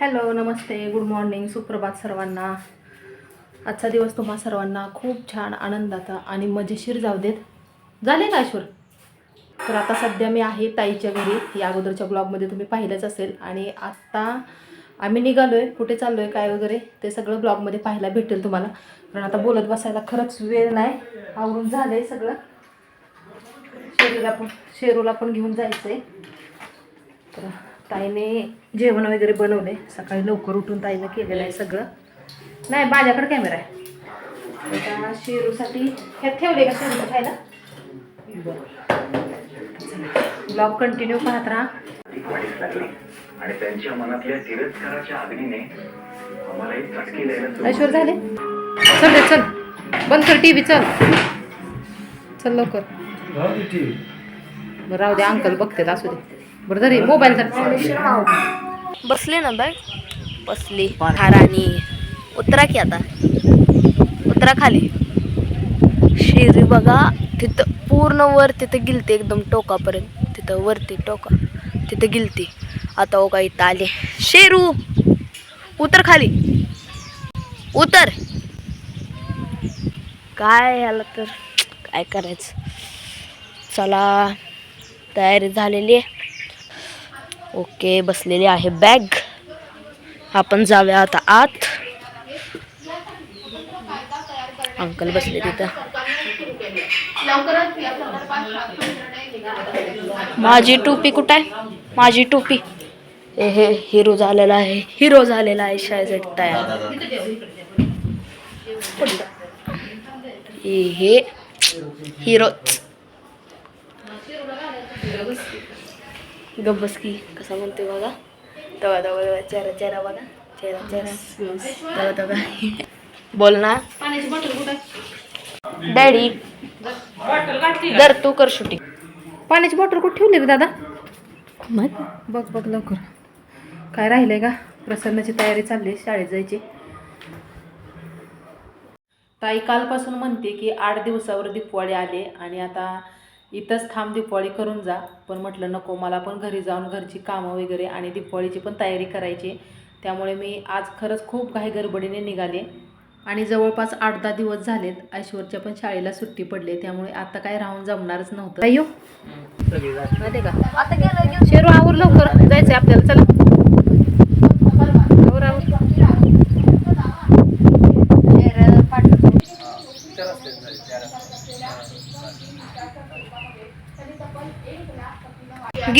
Hello नमस्ते good morning सुप्रभात सर्वांना. आजचा दिवस तुम्हा सर्वांना खूप छान आनंदाचा आणि मजेशीर जाऊ देत. झाले का ऐश्वर? तर आता सध्या मी आहे ताईच्या घरी. या अगोदरच्या ब्लॉगमध्ये तुम्ही पाहिलंच असेल. आणि आत्ता आम्ही निघालो आहे कुठे चाललो आहे काय वगैरे ते सगळं ब्लॉगमध्ये पाहायला भेटेल तुम्हाला. पण आता बोलत बसायला खरंच वेळ नाही. आवरून झालं आहे सगळं. शेरूला पण शेरूला पण घेऊन जायचं आहे तर ताईने जेवण वगैरे बनवले. सकाळी लवकर उठून ताईनं केलेलं आहे सगळं. नाही माझ्याकडे कॅमेरा आहे. आता शेरूसाठी ह्यात ठेवले का शेरूचं खायला? ब्लॉग कंटिन्यू पाहत राहा. वाढीस लागली आणि त्यांच्या मनातल्या तिरस्काराच्या अग्नीने आम्हाला एक चटकी द्यायला सुरुवात ऐश्वर झाले? चल रे चल. बंद कर टी व्ही चल. चल लवकर. बरं राहू दे अंकल बघतात असू दे. बरं तरी मोबाईल बसले ना बाय बसली हाराणी उतरा की आता. उतरा खाली. शेरी बघा तिथं पूर्ण वर तिथं गिलते एकदम टोकापर्यंत. तिथं वरती टोका. तिथं गिलती. आता ओ का इथं आले. शेरू उतर खाली. उतर. काय याला तर? काय करायचं? चला तयारी झालेली आहे. ओके बसलेली आहे बॅग. आपण जाऊया आता आत. अंकल बसले तिथं. माझी टोपी कुठं आहे? माझी टोपी. हे हे हिरो झालेला आहे. हिरो झालेला आहे शाळेसाठी तयार. हे हे हिरो. गब्बस की कसा म्हणते बघा. तवा तवा तवा चेहरा चेहरा बघा. चेहरा चेहरा. तवा तवा. बोल ना. पाण्याची बॉटल कुठं? डॅडी दर तू कर शूटिंग. पाण्याची बॉटल कुठे ठेवली रे दादा? बघ बघ लवकर. काय राहिलंय का? प्रसन्नाची तयारी चालली शाळेत जायची. ताई कालपासून म्हणते की आठ दिवसावर दिपवाळी आले आणि आता इथंच थांब दिपवाळी करून जा. पण म्हटलं नको मला पण घरी जाऊन घरची कामं वगैरे आणि दिपवाळीची पण तयारी करायची त्यामुळे मी आज खरंच खूप काही गडबडीने निघाले. आणि जवळपास आठ दहा दिवस झालेत ऐश्वरच्या पण शाळेला सुट्टी पडली त्यामुळे आता काय राहून जमणारच नव्हतं. माहिती का आता शेरू आवर लवकर. जायचंय आपल्याला. चला आवर, आवर.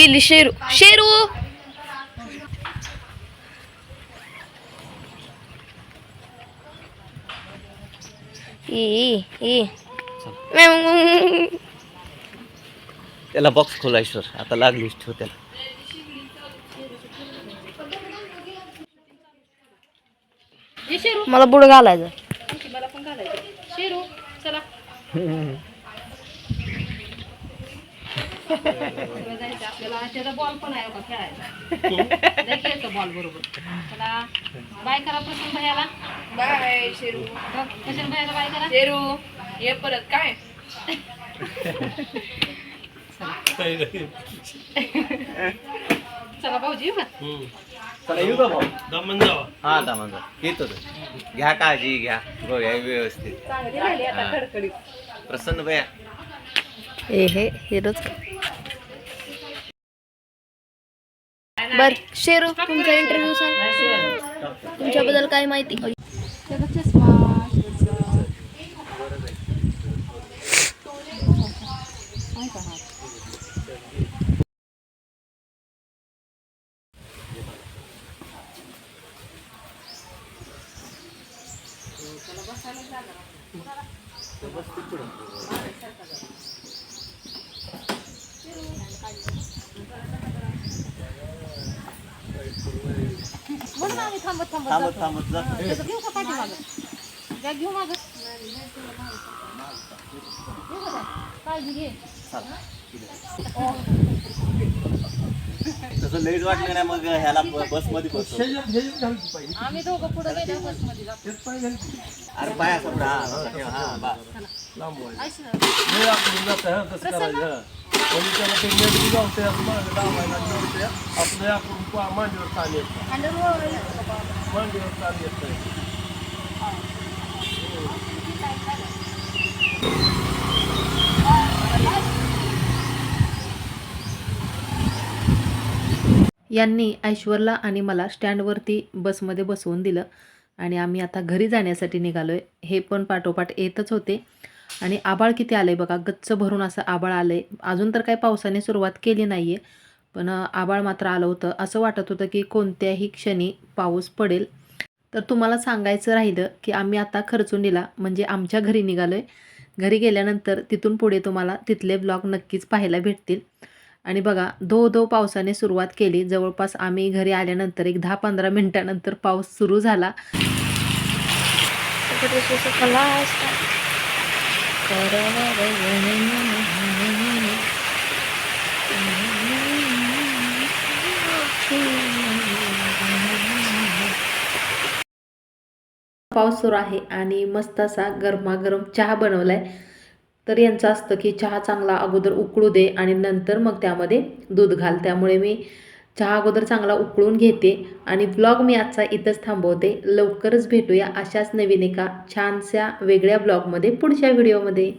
गेली शेरू शेरू ई ई त्याला बॉक्स खोलायश्वर आता लागलीच ठेव त्याला ये शेरू मला बुड घालायचं मला पण घालायचं शेरू चला जायचं आपल्याला. त्याचा बॉल पण आहे का खेळायचा जायचं बॉल बरोबर. चला. बाय करा प्रसन्न भैयाला. बाय शेरू. प्रसन्न भैयाला बाय करा. शेरू ये परत. काय? चला भाऊजी येऊ का चला येऊ का भाऊ? हा दामन येतो. घ्या काळजी घ्या. गोळ्या व्यवस्थित. प्रसन्न भया. हे हिरोच बर शेरू तुमचा इंटरव्ह्यू सांग. तुमच्याबद्दल काय माहिती? थांबत थांबत जा घेऊ का बॅग घेऊ मागं. घेऊ का bag? काळजी घे. तसं लेट वाटलं नाही मग ह्याला बसमध्ये बसतो. आम्ही दोघं पुढे गेलो बसमध्ये जातो. अरे पाया समजा हा हा ना. प्रसन्न? त्याला ते गावते असं दाबायला आपलं आपण पा- मांडीवर ताण मांडीवर ताण यांनी ऐश्वरला आणि मला स्टँडवरती बसमध्ये बसवून दिलं आणि आम्ही आता घरी जाण्यासाठी निघालो आहे हे पण पाठोपाठ येतच होते. आणि आबाळ किती आलं आहे बघा. गच्च भरून असं आबाळ आलं आहे अजून तर काही पावसाने सुरुवात केली नाही आहे पण आबाळ मात्र आलं होतं. असं वाटत होतं की कोणत्याही क्षणी पाऊस पडेल. तर तुम्हाला सांगायचं राहिलं की आम्ही आता खरचुंडीला म्हणजे आमच्या घरी निघालो आहे घरी गेल्यानंतर तिथून पुढे तुम्हाला तिथले ब्लॉग नक्कीच पाहायला भेटतील. आणि बघा धो धो पावसाने सुरुवात केली. जवळपास आम्ही घरी आल्यानंतर एक दहा पंधरा मिनटानंतर पाऊस सुरू झाला. पाऊस सुरू आहे आणि मस्त असा गरमागरम चहा बनवला आहे तर यांचं असतं की चहा चांगला अगोदर उकळू दे आणि नंतर मग त्यामध्ये दूध घाल. त्यामुळे मी चहा अगोदर चांगला उकळून घेते आणि ब्लॉग मी आजचा इथंच थांबवते. लवकरच भेटूया अशाच नवीन एका छानशा वेगळ्या ब्लॉगमध्ये पुढच्या व्हिडिओमध्ये